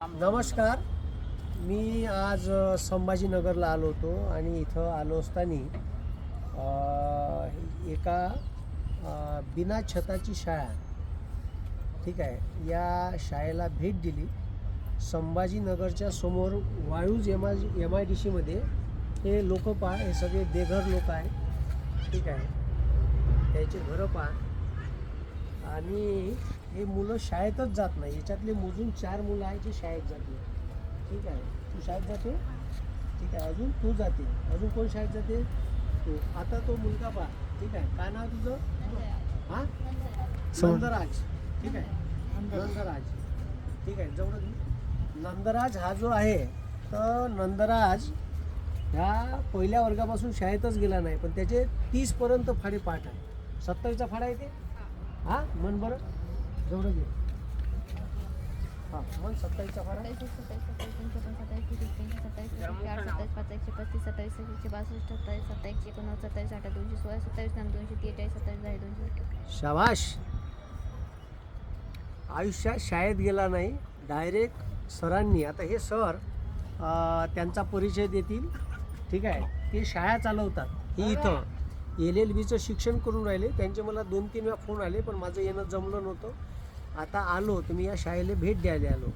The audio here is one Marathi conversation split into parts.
नमस्कार. मी आज संभाजीनगरला आलो होतो आणि इथं आलो असताना एका बिना छताची शाळा ठीक आहे या शाळेला भेट दिली. संभाजीनगरच्या समोर Waluj M I M I D सीमध्ये हे लोक पहा हे सगळे बेघर लोक आहे ठीक आहे. त्याचे घरं पहा. आणि हे मुलं शाळेतच जात नाही. याच्यातले मोजून चार मुलं आहेत जे शाळेत जात ठीक आहे? तू शाळेत जाते? ठीक आहे. अजून तू जाते. अजून कोण शाळेत जाते? तू. आता तो मुलगा पहा. ठीक आहे? काय नाव तुझं? हां? नंदराज. ठीक आहे? नंदराज. ठीक आहे. जवळ. नंदराज हा जो आहे तर नंदराज ह्या पहिल्या वर्गापासून शाळेतच गेला नाही पण त्याचे तीसपर्यंत फाडे पाठ आहे सत्तावीसचा फाडा आहे ते? हां? मन बरं. जेवढं घे. हां मन सत्तावीसचा फाडा सत्तावीस सत्तावीस सत्तावीस तीनशे सत्तावीस तीस तीनशे सत्तावीस तीनशे आठ सत्तावीस पाच एकशे पस्तीस सत्तावीस एकशे बासष्ट सत्तावीस सत्तावीस एकोणनव्वद सत्तावीस आठ दोनशे सोळा सत्तावीस नऊ दोनशे त्रेचाळीस सत्तावीस दहा दोनशे शाबाश. आयुष्यात शाळेत गेला नाही डायरेक्ट सरांनी. आता हे सर त्यांचा परिचय देतील. ठीक आहे? ते शाळा चालवतात हे इथं. एल एल बीचं शिक्षण करून राहिले. त्यांचे मला दोन तीन वेळा फोन आले पण माझं येणं जमलं नव्हतं. आता आलो तुम्ही या शाळेला भेट द्यायला आलो.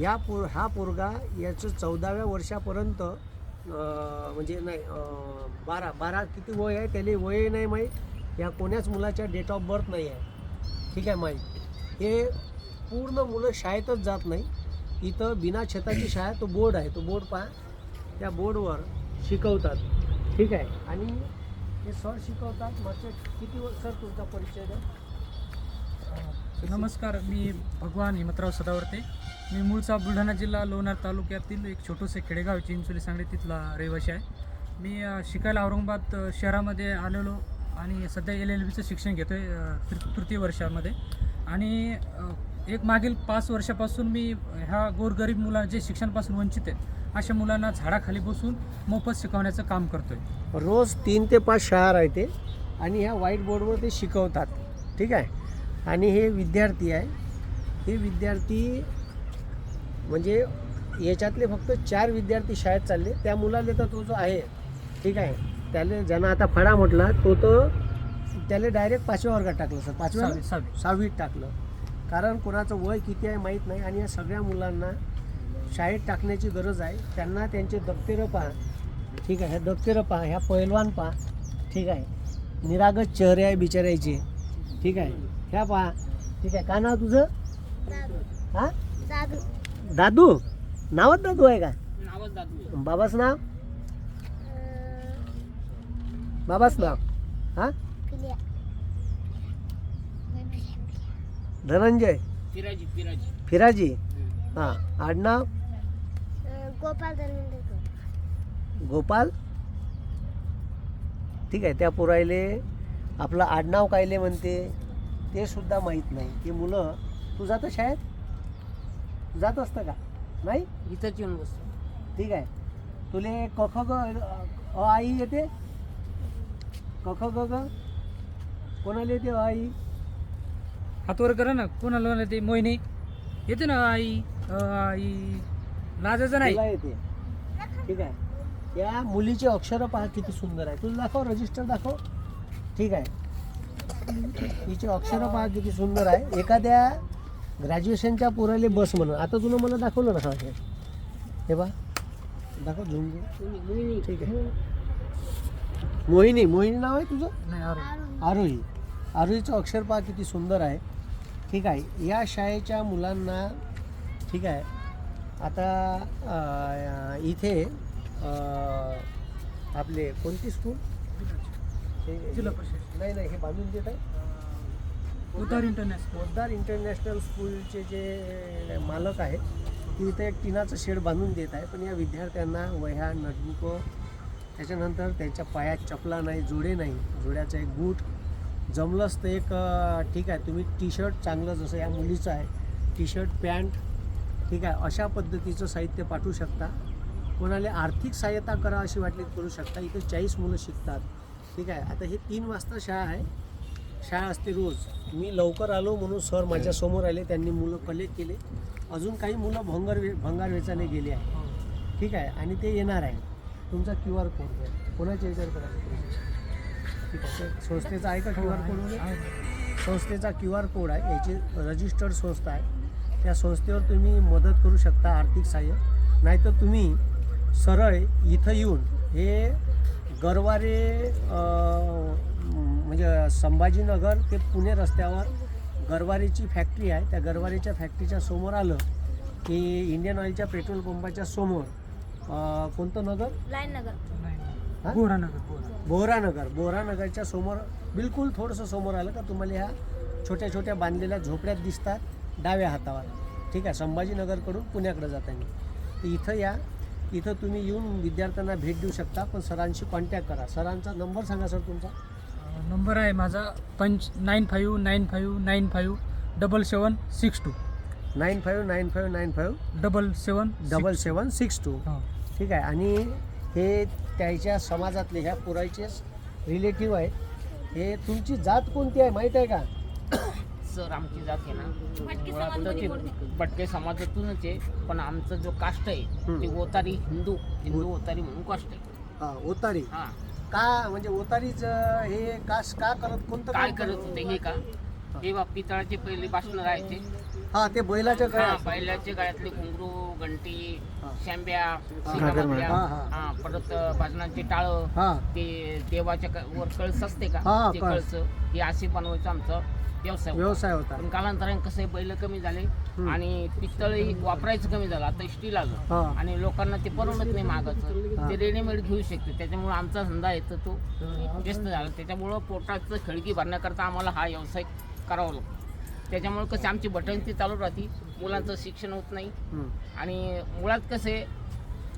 या पोर हा पोरगा याचं चौदाव्या वर्षापर्यंत म्हणजे नाही बारा बारा किती वय आहे त्याला वय नाही माहीत. या कोण्याच मुलाच्या डेट ऑफ बर्थ नाही आहे. ठीक आहे माहीत हे पूर्ण मुलं शाळेतच जात नाही. इथं बिना छताची शाळा तो बोर्ड आहे. तो बोर्ड पहा. त्या बोर्डवर शिकवतात. ठीक आहे. आणि हे सर शिकवतात. मागचे किती वर्ष सर तुमचा परिचय द्या? नमस्कार मी भगवान हिमतराव सदावर्ते. मी मूळचा बुलढाणा जिल्हा लोणार तालुक्यातील एक छोटंसं खेडेगाव चिंचोली सांगली तिथला रहिवासी आहे. मी शिकायला औरंगाबाद शहरामध्ये आलेलो आणि सध्या एल एल बीचं शिक्षण घेतो आहे तृतीय वर्षामध्ये. आणि एक मागील पाच वर्षापासून मी ह्या गोरगरीब मुला जे शिक्षणापासून वंचित आहेत अशा मुलांना झाडाखाली बसून मोफत शिकवण्याचं काम करतो आहे रोज तीन ते पाच शाळा राहते आणि ह्या व्हाईट बोर्डवर ते शिकवतात. ठीक आहे? आणि हे विद्यार्थी आहे. हे विद्यार्थी म्हणजे याच्यातले फक्त चार विद्यार्थी शाळेत चालले. त्या मुलाला तर तो जो आहे ठीक आहे त्याला ज्यानं आता फडा म्हटला तो तर त्याला डायरेक्ट पाचव्या वर्गात टाकलं सर पाचव्या सहावी- सहावी. सहावीत टाकलं. कारण कोणाचं वय किती आहे माहीत नाही आणि या सगळ्या मुलांना शाळेत टाकण्याची गरज आहे. त्यांना त्यांचे दप्तरं पहा ठीक आहे ह्या दप्तरं पहा ह्या पैलवान पहा ठीक आहे. निरागस चेहरे आहे बिचारायचे ठीक आहे. ह्या पहा. ठीक आहे. काय नाव तुझं? हा? दादू. नावच दादू आहे का? बाबाच नाव? बाबाच नाव. हा? धनंजय. फिराजी. फिराजी फिराजी हां. आडनाव? गोपाल गोपाल. ठीक आहे. त्या पुरायले आपलं आडनाव कायले म्हणते? ते सुद्धा माहीत नाही. की मुलं तू जातं शाळेत? जात असतं का? नाही? इथंच येऊन बसतो. ठीक आहे. तुले क ख ग अ आई येते? क ख ग ग. कोणाला येते अ आई हातवर करा ना. कोणाला म्हणलं ते मोहिनी? येते ना आई अ, आई लाजायचं नाही. तुला येते. ठीक आहे. या मुलीचे अक्षरं पहा किती सुंदर आहे. तुला दाखव रजिस्टर दाखव. ठीक आहे. तिचे अक्षरं पहा किती सुंदर आहे. एखाद्या ग्रॅज्युएशनच्या पोराले बस म्हणून. आता तुला मला दाखवलं ना हा हे बा दाखव झुम. ठीक आहे. मोहिनी मोहिनी नाव आहे तुझं? आरोही. आरोहीचं अक्षर पहा किती सुंदर आहे. ठीक आहे. या शाळेच्या मुलांना ठीक आहे. आता इथे आपले कोणती स्कूल हे- जिल्हा परिषद. नाही नाही हे बांधून देत आहे. उतार इंटरनॅशनल. पोद्दार इंटरनॅशनल स्कूलचे जे मालक आहेत ते इथे एक टिनाचं शेड बांधून देत आहे. पण या विद्यार्थ्यांना वह्या नोटबुकं त्याच्यानंतर त्यांच्या पायात चपला नाही जोडे नाही. जोड्याचं एक बूट जमलंच तर एक अं, ठीक आहे तुम्ही टी शर्ट चांगलं जसं या मुलीचं आहे टी शर्ट पॅन्ट ठीक आहे अशा पद्धतीचं साहित्य पाठवू शकता. कोणाला आर्थिक सहाय्यता करा अशी वाटली तर करू शकता. इथे चाळीस मुलं शिकतात. ठीक आहे. आता हे तीन वाजता शाळा आहे. शाळा असते रोज. मी लवकर आलो म्हणून सर माझ्यासमोर आले. त्यांनी मुलं कलेक्ट केले. अजून काही मुलं भंगार वे भंगार वेचायला गेली आहे ठीक आहे. आणि ते येणार आहे. तुमचा क्यू आर कोड कोणाच्या याच्यावर ठीक आहे. संस्थेचा आहे का क्यू आर कोड संस्थेचा क्यू आर कोड आहे. याची रजिस्टर्ड संस्था आहे. त्या संस्थेवर तुम्ही मदत करू शकता आर्थिक सहाय्य. नाहीतर तुम्ही सरळ इथं येऊन हे गरवारे अं, म्हणजे संभाजीनगर ते पुणे रस्त्यावर गरवारेची फॅक्टरी आहे. त्या गरवारेच्या फॅक्टरीच्या समोर आलं की इंडियन ऑइलच्या पेट्रोल पंपाच्या समोर अं, कोणतं नगर? लाईन नगर. नाही. बोरानगर बोरा. बोहरानगर बोहरानगरच्या समोर बिलकुल थोडंसं समोर आलं का तुम्हाला ह्या छोट्या छोट्या बांधलेल्या झोपड्यात दिसतात डाव्या हातावर. ठीक आहे संभाजीनगरकडून पुण्याकडे जाताना तर इथं या इथं तुम्ही येऊन विद्यार्थ्यांना भेट देऊ शकता पण सरांशी कॉन्टॅक्ट करा. सरांचा नंबर सांगा सर तुमचा. नंबर आहे माझा पंच nine five nine five nine five double seven six two nine five nine five nine five double seven double seven six two ठीक आहे. आणि हे त्याच्या समाजातले ह्या पुरायचेच रिलेटिव्ह आहेत. हे तुमची जात कोणती आहे माहीत आहे का? सर आमची जात आहे ना भटके मुळात समाजातूनच आहे पण आमचा जो कास्ट आहे. ते ओतारी हिंदू हिंदू ओतारी म्हणून कास्ट आहे. हा, ओतारी. हा. का म्हणजे ओतारीच हे कास का करत कोणतं काय करत होते हे का? हे. बा पितळाचे पहिले भाषण राहायचे. हा ते बैलाच्या हा गळ्यात. बैलाचे गळ्यातले घुंगरू घंटी हा. शांब्या हा, हा, हा. हा परत भाजनाचे टाळ हा. ते देवाच्या वर कळस असते का? हा, ते कळस. कळस हे असे बनवायचं आमचं. व्यवसाय होता. व्यवसाय होता. पण कालांतराने कसं बैल कमी झाले आणि पित्तळी वापरायचं कमी झालं. आता स्टील आलं. आणि लोकांना ते परवडत नाही. मागाचं ते रेडीमेड घेऊ शकते. त्याच्यामुळे आमचा धंदा आहे तर तो व्यस्त झाला. त्याच्यामुळं पोटाचं खळगी भरण्याकरता आम्हाला हा व्यवसाय करावा लागतो. त्याच्यामुळे कसे आमची बटन ती चालू राहते. मुलांचं शिक्षण होत नाही. आणि मुळात कसे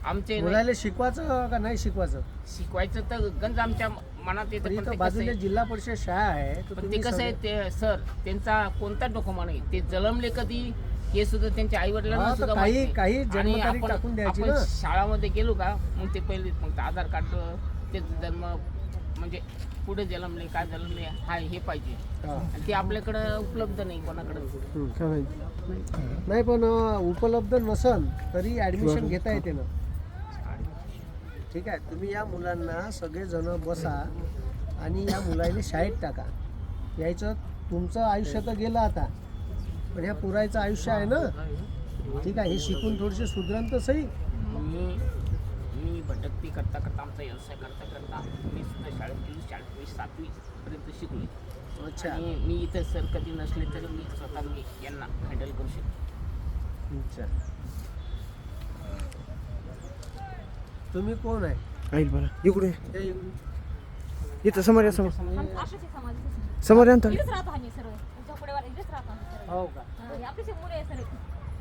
आमचे नाही- मुलाला शिकवायचं का नाही शिकवायचं? शिकवायचं तर गंज आमच्या मनात येतं पण इथं ते कसं बाजूला आहे- जिल्हा परिषद शाळा आहे तर पण ते तुम्ही कसं आहे सगळे- ते सर त्यांचा कोणता डॉक्युमेंट नाही ते जन्मले कधी? हे सुद्धा त्यांच्या आई हा, वडिलांना तर सुद्धा काही-. काही जन्मतारीख टाकून द्यायची ना. शाळामध्ये गेलो का? मग ते पहिले मग ते आधार कार्ड ते जन्म म्हणजे पुढे जन्मले काय जन्मले हा हे पाहिजे. हा. आणि ते आपल्याकडं उपलब्ध नाही कोणाकडं. हम्म. नाही पण अं, उपलब्ध नसन तरी ऍडमिशन घेता येते ना. ठीक आहे? तुम्ही या मुलांना सगळेजण बसा आणि या मुलाला शाळेत टाका. यायचं तुमचं आयुष्य तर गेलं आता. पण ह्या पुरायचं आयुष्य आहे ना? ठीक आहे हे शिकून थोडेसे सुधरण तर सही. मी भटकती करता करता आमचा व्यवसाय करता करता मी सुद्धा शाळेत गेलो शाळेत मी सातवी पर्यंत शिकलो. अच्छा. मी इथं सर कधी नसले तरी मी स्वतः मी यांना हँडल करू शकतो. अच्छा. तुम्ही कोण आहे? ऐक बरं इकडे हे इथं समोर या समोर. आम- समोर या ना इकडेच राहतो आम्ही सर्व. तुमच्यापुढे वाले इकडेच राहतो आम्ही सर्व. हो का? हा, आपलीच मुलं आहे सर्व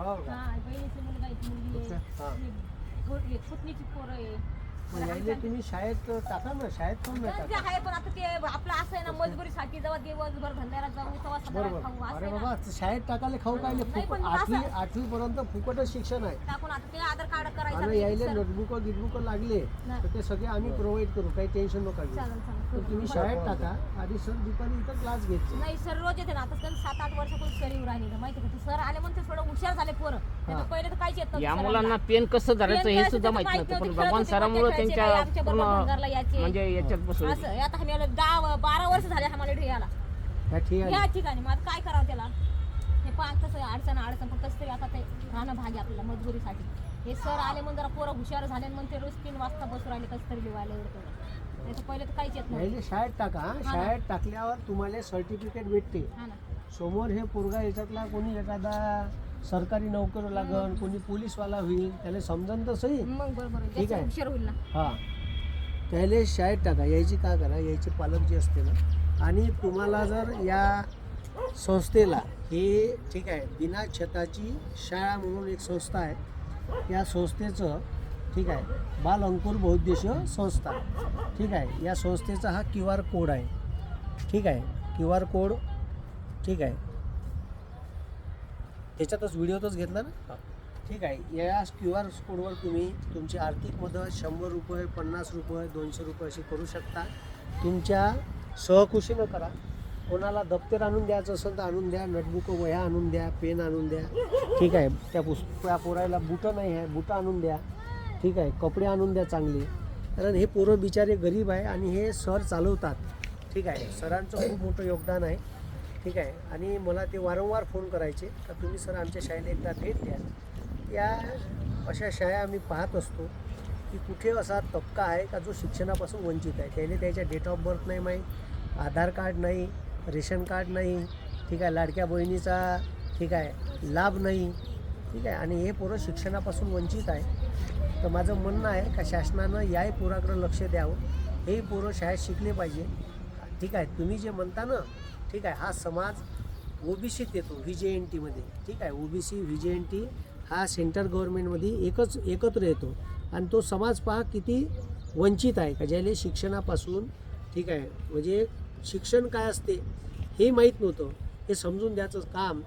हो का? हा बहिणीची मुलगा आहे मुलगी आहे. हा. ही पो- ही पुतणीची पोरं आहे. यायले तुम्ही शाळेत टाका ना शाळेत नाही टाका? आहे पण आता ते आपलं असं आहे ना मजबुरीसाठी जेव्हा दिवसभर धंद्याला जाऊ तेव्हा सगळं बरोबर. असं अरे आहे बाबा. शाळेत टाकायला खाऊ काय नाही, पण आठवी असं- आठवी पर्यंत फुकटच शिक्षण आहे. टाकून आता ते आधार कार्ड करायचं आणि यायले. नोटबुक गिटबुक लागले. तर ते सगळे आम्ही प्रोव्हाइड करू काही टेन्शन नका घेऊ. चालेल. तर तुम्ही शाळेत टाका. आणि सर दुपारी इथं क्लास घ्यायचे नाही सर रोज येते ना. आता सात आठ वर्षापासून सर येऊ राहिले. माहिती का? ते सर आले म्हणते थोडं हुशार झाले पोरं. नाही तर पहिले तर काहीच येत नव्हतं या सरांना. मुलांना पेन कसं धरायचं पेन हे सुद्धा ते माहीत माहीत नव्हतं. पण नव्हतं. भगवान खेळत होते, सरामुळे खेळायचे, त्यांच्या आमच्या बरोबर भंगारला पूर्ण यायचे. म्हणजे याच्यात असं आता आम्ही दहा बारा वर्ष झाले आम्हाला इथे याला ह्या ठीक या ठिकाणी. मग आता काय करावं त्याला? हे पाच तसं अडचण अडचण. पण कसं तरी आता ते राहणं भाग आहे आपल्याला मजबुरीसाठी हे सर आले म्हणून जरा पोरं हुशार झाले मग ते रोज तीन वाजता बसू राहिले कसं तरी लिवायला एवढं तेवढं नाही तर पहिले तर काहीच येत नाही यायले शाळेत टाका. शाळेत टाकल्यावर तुम्हाला सर्टिफिकेट भेटते. हा ना. समोर हे पोरगा याच्यातला कोणी एखादा सरकारी नोकर लागन कोणी पोलीसवाला होईल त्याला समजन तर सही मग बरोबर ठीक आहे. हुशार होईल ना. हां. त्याला शाळेत टाका. यायची का करा? यायचे पालक जे असते ना. आणि तुम्हाला जर या संस्थेला हे ठीक आहे बिना छताची शाळा म्हणून एक संस्था आहे. या संस्थेचं ठीक आहे. बाल अंकुर बहुद्देशीय संस्था. ठीक आहे. या संस्थेचा हा क्यू आर कोड आहे. ठीक आहे. क्यू आर कोड ठीक आहे. त्याच्यातच व्हिडिओतच घेतला ना? ठीक आहे. या क्यू आर कोडवर तुम्ही तुमची आर्थिक मदत शंभर रुपये पन्नास रुपये दोनशे रुपये अशी करू शकता. तुमच्या सहखुशीनं करा. कोणाला दप्तर आणून द्यायचं असेल तर आणून द्या. नोटबुक वह्या आणून द्या पेन आणून द्या. ठीक आहे. त्या पुस त्या पोरायला बुटं नाही आहे. बुटं आणून द्या. ठीक आहे कपडे आणून द्या चांगले. कारण हे पोरं बिचारे गरीब आहे आणि हे सर चालवतात. ठीक आहे सरांचं खूप मोठं योगदान आहे. ठीक आहे आणि मला ते वारंवार फोन करायचे. का तुम्ही सर आमच्या शाळेला एकदा भेट द्या. या अशा शाळा आम्ही पाहत असतो की कुठे असा तबका आहे का जो शिक्षणापासून वंचित आहे? त्याने त्याच्या डेट ऑफ बर्थ नाही माहीत आधार कार्ड नाही रेशन कार्ड नाही ठीक आहे लाडक्या बहिणीचा ठीक आहे लाभ नाही. ठीक आहे आणि हे पोरं शिक्षणापासून वंचित आहे. तर माझं म्हणणं आहे का शासनानं याही पोराकडं लक्ष द्यावं. हे पोरं शाळेत शिकले पाहिजे. ठीक आहे तुम्ही जे म्हणता ना ठीक आहे हा समाज ओबीसीत येतो व्ही जे एन टीमध्ये ठीक आहे OBC V J N T हा सेंटर गव्हर्नमेंटमध्ये एकच एकत्र येतो. आणि तो समाज पहा किती वंचित आहे. का ज्याला शिक्षणापासून ठीक आहे म्हणजे शिक्षण काय असते हे माहीत नव्हतं. हे समजून द्यायचं काम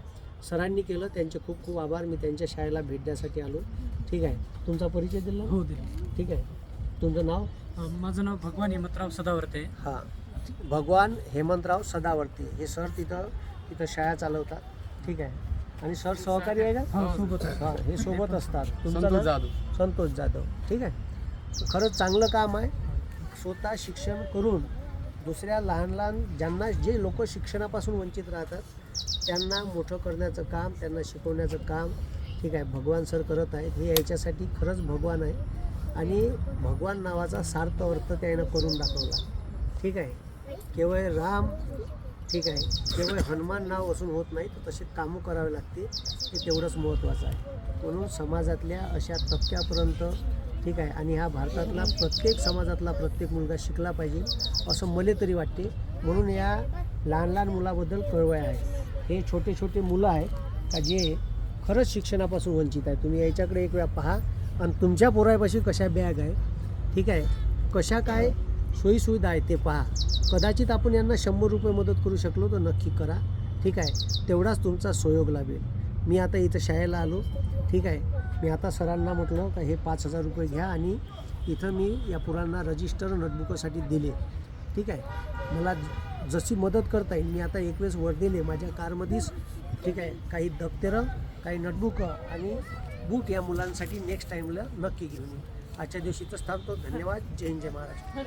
सरांनी केलं. त्यांचे खूप खूप आभार. मी त्यांच्या शाळेला भेट द्यासाठी आलो. ठीक आहे. तुमचा परिचय दिला? हो दिले. ठीक आहे. तुमचं नाव? अ, माझं नाव भगवान हिमतराव सदावर्ते. हां. भगवान हेमंतराव सदावर्ती. हे सर तिथं तिथं शाळा चालवतात. ठीक आहे. आणि सर सहकारी आहे का? हो सोबत आहे. हां हे सोबत असतात. तुमचं नाव? संतोष जाधव. ठीक आहे. खरंच चांगलं काम आहे. स्वतः शिक्षण करून दुसऱ्या लहान लहान ज्यांना जे लोक शिक्षणापासून वंचित राहतात त्यांना मोठं करण्याचं काम त्यांना शिकवण्याचं काम ठीक आहे भगवान सर करत आहेत हे याच्यासाठी खरंच भगवान आहे. आणि भगवान नावाचा सार्थ अर्थ त्यानं करून दाखवला. ठीक आहे? केवळ राम ठीक आहे. केवळ हनुमान नाव असून होत नाही तर तसे कामं करावे लागते हे तेवढंच महत्त्वाचं आहे. म्हणून समाजातल्या अशा तबक्यापर्यंत ठीक आहे आणि हा भारतातला प्रत्येक समाजातला प्रत्येक मुलगा शिकला पाहिजे असं मला तरी वाटते. म्हणून या लहान लहान मुलाबद्दल कळवय आहे. हे छोटे छोटे मुलं आहेत का जे खरंच शिक्षणापासून वंचित आहे. तुम्ही याच्याकडे एक वेळा पहा. आणि तुमच्या पोरापाशी कशा बॅग आहे? ठीक आहे? कशा काय सोयीसुविधा आहे ते पहा. कदाचित आपण यांना शंभर रुपये मदत करू शकलो तर नक्की करा. ठीक आहे? तेवढाच तुमचा सहयोग लाभेल. मी आता इथं शाळेला आलो. ठीक आहे? मी आता सरांना म्हटलं का हे पाच हजार रुपये घ्या आणि इथं मी या पोरांना रजिस्टर नोटबुकासाठी दिले. ठीक आहे? मला जशी मदत करता येईल मी आता एक वेळेस वर दिले माझ्या कारमध्येच ठीक आहे काही दप्तरं काही नोटबुकं आणि बूट या मुलांसाठी नेक्स्ट टाईमला नक्की घेऊन आजच्या दिवशी तर थांबतो. धन्यवाद. जय जय महाराष्ट्र.